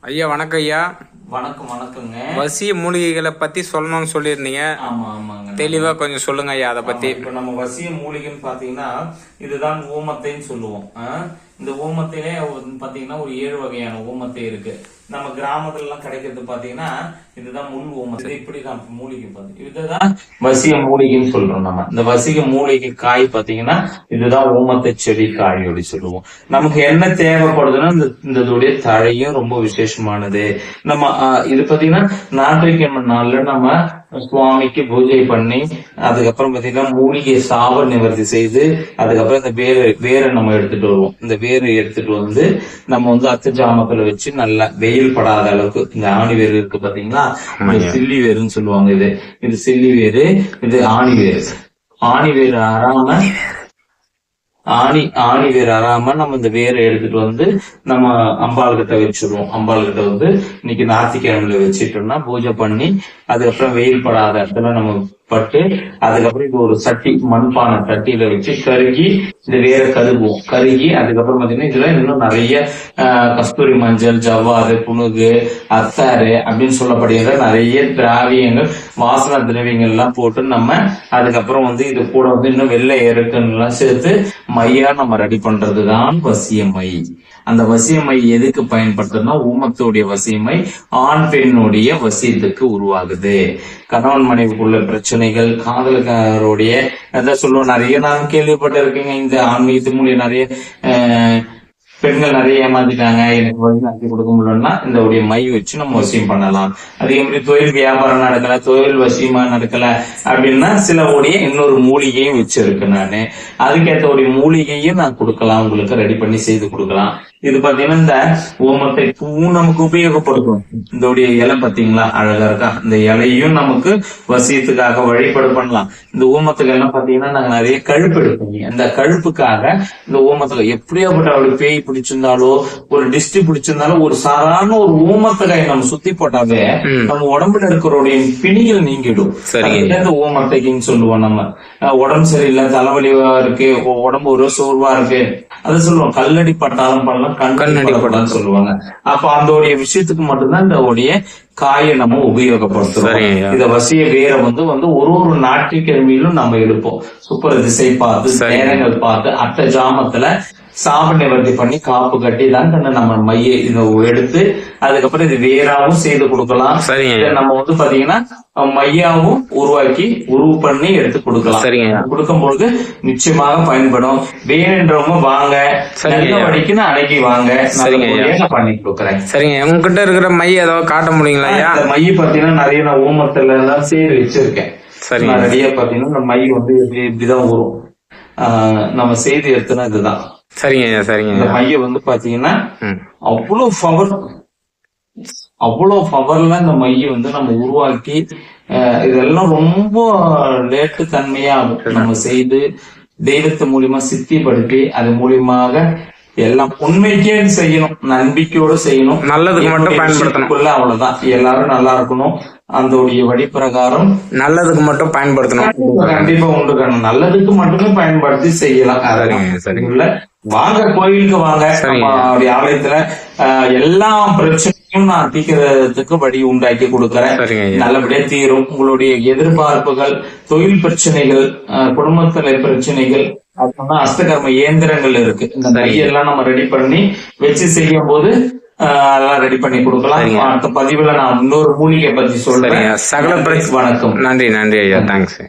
ஐயா வணக்கம் ஐயா. வணக்கம் வணக்கங்க. வசிய மூலிகைகளை பத்தி சொல்லணும்னு சொல்லியிருந்தீங்க. ஆமா ஆமாங்க. தெளிவா கொஞ்சம் சொல்லுங்க ஐயா அதை பத்தி. இப்ப நம்ம வசிய மூலிகைன்னு பாத்தீங்கன்னா இதுதான் ஊமத்தைன்னு சொல்லுவோம்? இந்த ஓமத்திலே பாத்தீங்கன்னா ஒரு ஏழு வகையான ஓமத்தை இருக்கு. நம்ம கிராமத்துல எல்லாம் கிடைக்கிறது பாத்தீங்கன்னா இதுதான் முள் ஓமத்தை இப்படிதான் மூலிகை பாத்தீங்க. இதுதான் வசிக மூலிகைன்னு சொல்றோம் நம்ம. இந்த வசிக மூலிகை காய் பாத்தீங்கன்னா இதுதான் ஓமத்தை செடி காய் அப்படி சொல்லுவோம். நமக்கு என்ன தேவைப்படுதுன்னா இந்த இதோடைய தழையும் ரொம்ப விசேஷமானது. நம்ம இது பாத்தீங்கன்னா ஞாயிற்றுக்கிழமை நாள்ல நம்ம சுவாமிக்கு பூஜை பண்ணி அதுக்கப்புறம் பாத்தீங்கன்னா மூலிகை சாவ நிவர்த்தி செய்து அதுக்கப்புறம் இந்த வேறு வேரை நம்ம எடுத்துட்டு வருவோம். இந்த வேரை எடுத்துட்டு வந்து நம்ம வந்து அத்து ஜாமத்துல வச்சு நல்லா வெயில் படாத அளவுக்கு இந்த ஆணி வேர் இருக்கு பாத்தீங்களா? சில்லி வேருன்னு சொல்லுவாங்க இது. இது சில்லி வேரு இது ஆணி வேரு. ஆணி வேறு அறாம ஆணி ஆணி வேர் அறாம நம்ம இந்த வேரை எடுத்துட்டு வந்து நம்ம அம்பாள் கிட்ட வச்சிருவோம். அம்பாள் கிட்ட வந்து இன்னைக்கு ஞாயிற்றுக்கிழமையில வச்சிட்டோம்னா பூஜை பண்ணி அதுக்கப்புறம் வெயில் படாத இடத்துல நம்ம பட்டு அதுக்கப்புறம் இது ஒரு சட்டி மண்பானை சட்டியில வச்சு கருகி இந்த வேற கருகுவோம். கருகி அதுக்கப்புறம் பாத்தீங்கன்னா இதுல இன்னும் நிறைய ஆஹ், கஸ்தூரி மஞ்சள் ஜவ்வாறு புனுகு அத்தாறு அப்படின்னு சொல்லப்படுகிற நிறைய திராவியங்கள் வாசன திரவியங்கள் எல்லாம் போட்டு நம்ம அதுக்கப்புறம் வந்து இது கூட வந்து இன்னும் வெள்ளை எருக்கன் எல்லாம் சேர்த்து மையா நம்ம ரெடி பண்றதுதான் வசியமை அந்த வசியமை எதுக்கு பயன்படுத்துனா ஊமத்துடைய வசியமை ஆண் பெண்ணுடைய வசியத்துக்கு உருவாகுது. கணவன் மனைவிக்குள்ள பிரச்சனைகள் காதலுக்காரருடைய அதான் சொல்லுவோம் நிறைய நான் கேள்விப்பட்டிருக்கேங்க. இந்த ஆன்மீகத்து மூலியம் நிறைய பெண்கள் நிறைய ஏமாத்திட்டாங்க. எனக்கு வழி நடத்தி கொடுக்க முடியலன்னா இந்த உடைய மை வச்சு நம்ம வசியம் பண்ணலாம். அதே மாதிரி தொழில் வியாபாரம் நடக்கல தொழில் வசியமா நடக்கல அப்படின்னா சில உடைய இன்னொரு மூலிகையும் வச்சிருக்கு நானு. அதுக்கேற்ற உடைய மூலிகையும் நான் கொடுக்கலாம். உங்களுக்கு ரெடி பண்ணி செய்து கொடுக்கலாம். இது பாத்தீங்கன்னா இந்த ஓமத்தை பூவும் நமக்கு உபயோகப்படுத்தும். இந்த உடைய இலை பாத்தீங்களா? அழகா இருக்கா? இந்த இலையும் நமக்கு வசியத்துக்காக வழிபாடு பண்ணலாம். இந்த ஊமத்துக்கு எல்லாம் பாத்தீங்கன்னா நாங்க நிறைய கழுப்பு எடுப்போம். அந்த கழுப்புக்காக இந்த ஊமத்துல எப்படியாப்பட்ட அவளுக்கு பேய் பிடிச்சிருந்தாலோ ஒரு டிஸ்டி பிடிச்சிருந்தாலோ ஒரு சாதாரண ஒரு ஊமத்தகாய் நம்ம சுத்தி போட்டாவே. நம்ம உடம்புல இருக்கிறோடைய பிணிகள் நீங்கிடும். இந்த ஊமத்தைக்குன்னு சொல்லுவோம் நம்ம. உடம்பு சரியில்லை தலைவலிவா இருக்கு உடம்பு ஒரு சோர்வா இருக்கு. அதை சொல்லுவோம். கல்லடி பட்டாலும் பண்ணலாம் கண்ணடி பட்டாலும் சொல்லுவாங்க அப்ப அந்த உடைய விஷயத்துக்கு மட்டும்தான் இந்த உடைய காயை நம்ம ஐயா. இத வசிய வேரை வந்து வந்து ஒரு ஒரு ஞாயிற்றுக்கிழமையிலும் நம்ம எடுப்போம் சூப்பர் திசை பார்த்து. நேரங்கள் பார்த்து அட்ட ஜாமத்துல சாப நிவர்த்தி பண்ணி காப்பு கட்டி தான் கண்ணு நம்ம மைய இதை எடுத்து அதுக்கப்புறம் இது வேறாவும் செய்து கொடுக்கலாம். சரிங்க. நம்ம வந்து பாத்தீங்கன்னா மையாவும் உருவாக்கி உருவு பண்ணி எடுத்து கொடுக்கலாம். சரிங்க. ஐயா. கொடுக்கும்போது நிச்சயமாக பயன்படும். வேணுன்றவங்க வாங்க. நல்ல ஐயா. வழிக்குன்னு அடக்கி வாங்க. சரிங்க பண்ணி கொடுக்குறேன். சரிங்க. உங்ககிட்ட இருக்கிற மை ஏதாவது காட்ட முடியுங்களா இந்த மை பாத்தீங்கன்னா நிறைய நான் ஊமத்துல எல்லாம் சேர் வச்சிருக்கேன். நான் ரெடியா பாத்தீங்கன்னா மை வந்து இப்படி இப்படிதான் வரும் ஆஹ் நம்ம செய்தி எடுத்தனா இதுதான். சரிங்க சரிங்க இந்த மைய வந்து பாத்தீங்கன்னா அவ்வளவு பவர் அவ்வளவு பவர்ல இந்த மைய வந்து நம்ம உருவாக்கி இதெல்லாம் ரொம்ப லேட்டு தன்மையா நம்ம செய்து தெய்வத்து மூலியமா சித்திப்படுத்தி அது மூலியமாக எல்லாம் உண்மைக்கே செய்யணும் நம்பிக்கையோட செய்யணும். நல்லதுக்கு மட்டும் பயன்படுத்தணும். அவ்வளவுதான். எல்லாரும் நல்லா இருக்கணும். அந்த வழி பிரகாரம் நல்லதுக்கு மட்டும் பயன்படுத்தணும். கண்டிப்பா உண்டு. நல்லதுக்கு மட்டுமே பயன்படுத்தி செய்யலாம். சரிங்க, சரிங்க. வாங்க கோயிலுக்கு வாங்க. சரிங்க. நம்ம அவருடைய ஆலயத்துல எல்லா பிரச்சனையும் நான் தீர்க்கிறதுக்கு வழி உண்டாக்கி கொடுக்கறேன். நல்லபடியா தீரும். உங்களுடைய எதிர்பார்ப்புகள் தொழில் பிரச்சனைகள் குடும்பத்துல பிரச்சனைகள் அப்புறம் அஸ்தகர்ம இயந்திரங்கள் இருக்கு. இந்த மையெல்லாம் நம்ம ரெடி பண்ணி வச்சு செய்யும் போது அதெல்லாம் ரெடி பண்ணி கொடுக்கலாம். அடுத்த பதிவுல நான் இன்னொரு மூலிகை பத்தி சொல்றேன். சகல பிரச்சனை வணக்கம். நன்றி நன்றி ஐயா. தேங்க்ஸ்